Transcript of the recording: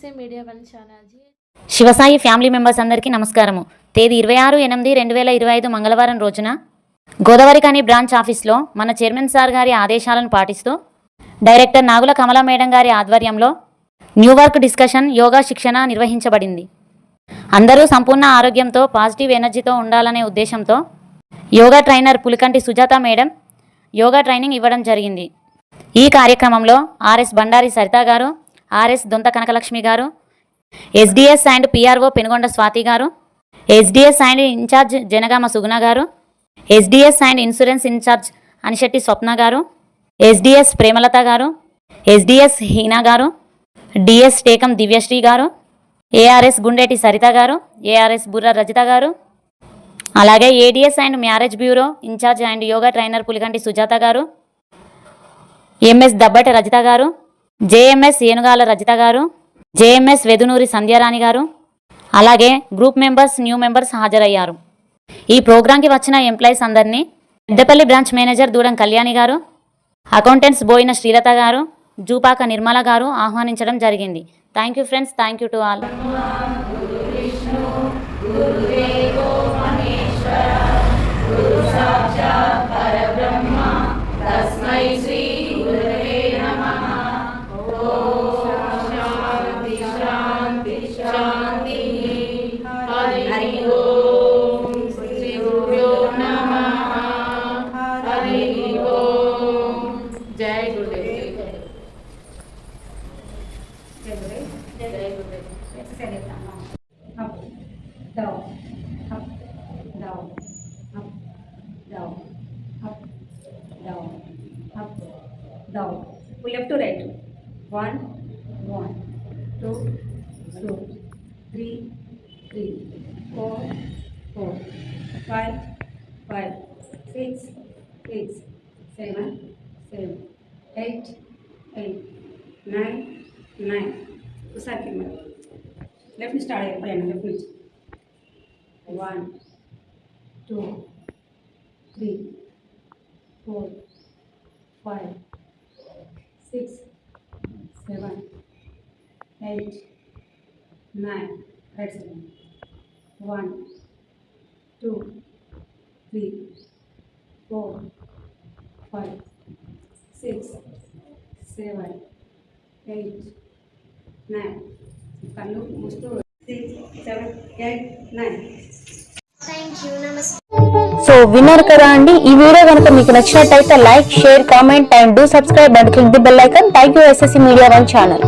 SSC media one channel Shivasai family members అందరికీ నమస్కారము. తేదీ ఇరవై ఆరు ఎనిమిది రెండు వేల ఇరవై ఐదు మంగళవారం రోజున గోదావరికాని బ్రాంచ్ ఆఫీస్లో మన చైర్మన్ సార్ గారి ఆదేశాలను పాటిస్తూ డైరెక్టర్ నాగుల కమల మేడం గారి ఆధ్వర్యంలో న్యూ వర్క్ డిస్కషన్ యోగా శిక్షణ నిర్వహించబడింది. అందరూ సంపూర్ణ ఆరోగ్యంతో పాజిటివ్ ఎనర్జీతో ఉండాలనే ఉద్దేశంతో yoga trainer Pulikanti Sujatha madam yoga training ఇవ్వడం జరిగింది. ఈ కార్యక్రమంలో ఆర్ఎస్ బండారి సరిత గారు RS Donta Kanakalakshmi garu SDS and PRO Penugonda Swathi garu SDS and incharge Janagama Suguna garu SDS and insurance incharge Anisetti Swapna garu SDS Premalatha గారు SDS Hina గారు DS Tekam Divyasri గారు ARS Gundeti Saritha గారు ARS బుర్ర రజిత గారు అలాగే ADS and marriage bureau incharge and yoga trainer Pulikanti Sujatha garu MS Dabbati Rajitha గారు JMS ఏనుగాల Rajitha గారు JMS వెదునూరి Sandhyarani గారు అలాగే గ్రూప్ మెంబర్స్ న్యూ మెంబర్స్ హాజరయ్యారు. ఈ ప్రోగ్రాంకి వచ్చిన ఎంప్లాయీస్ అందరినీ Peddapalli branch manager Doodam Kalyani garu accountants Boina Srilatha గారు జూపాక నిర్మల గారు ఆహ్వానించడం జరిగింది. Thank you friends thank you to all. Down. down. down. down. down. we have to write one, one, two. So 3, 3, 4, 4, 5, 5, 6, 6, 7, 7, 8, 8, 9, 9. So start again, Fine, left 1, 2, 3, 4, 5, 6, 7, 8, nine, right side. One, two, three, four, five, six, seven, eight, nine. Kalu mustu six, seven, eight, nine. Thank you. Namaste. So winner కదా అండి ఈ video కనుక మీకు నచ్చినట్టయితే like share comment and do subscribe and click the bell icon thank you SSC media one channel